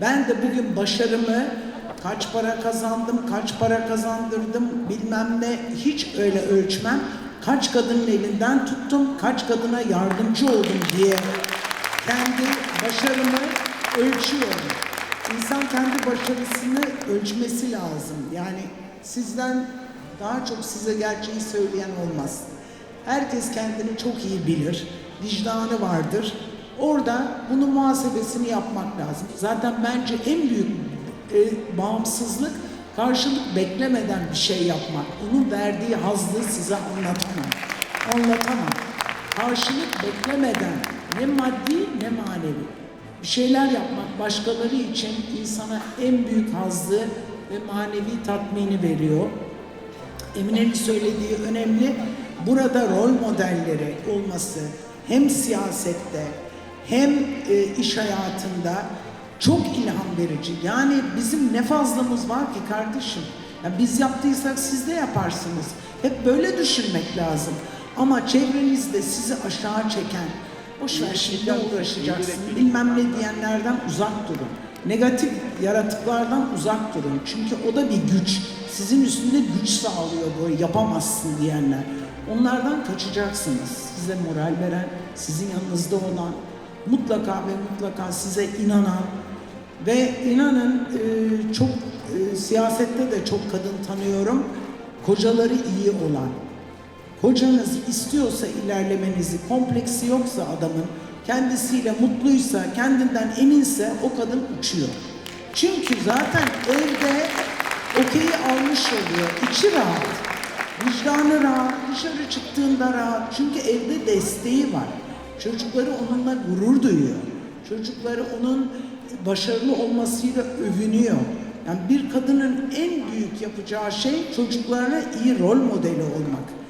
Ben de bugün başarımı kaç para kazandım, kaç para kazandırdım bilmem ne hiç öyle ölçmem. Kaç kadının elinden tuttum, kaç kadına yardımcı oldum diye kendi başarımı ölçüyorum. İnsan kendi başarısını ölçmesi lazım. Yani sizden daha çok size gerçeği söyleyen olmaz. Herkes kendini çok iyi bilir. Vicdanı vardır. Orada bunun muhasebesini yapmak lazım. Zaten bence en büyük e, bağımsızlık karşılık beklemeden bir şey yapmak. Onun verdiği hazzı size anlatamam. Anlatamam. Karşılık beklemeden ne maddi ne manevi. Bir şeyler yapmak başkaları için insana en büyük hazzı ve manevi tatmini veriyor. Emine'nin söylediği önemli. Burada rol modelleri olması hem siyasette hem e, iş hayatında çok ilham verici. Yani bizim ne fazlamız var ki kardeşim? Ya biz yaptıysak siz de yaparsınız. Hep böyle düşünmek lazım. Ama çevrenizde sizi aşağı çeken, boş ver şimdi uğraşacaksın bilmem ne diyenlerden uzak durun. Negatif yaratıklardan uzak durun. Çünkü o da bir güç. Sizin üstünde güç sağlıyor böyle yapamazsın diyenler. Onlardan kaçacaksınız. Size moral veren, sizin yanınızda olan, mutlaka ve mutlaka size inanan ve inanın e, çok e, siyasette de çok kadın tanıyorum. Kocaları iyi olan, Kocanız istiyorsa ilerlemenizi, kompleksi yoksa adamın, kendisiyle mutluysa, kendinden eminse o kadın uçuyor. Çünkü zaten evde okeyi almış oluyor, içi rahat, vicdanı rahat, dışarı çıktığında rahat. Çünkü evde desteği var. Çocukları onunla gurur duyuyor. Çocukları onun başarılı olmasıyla övünüyor. Yani bir kadının en büyük yapacağı şey çocuklarına iyi rol modeli olmak.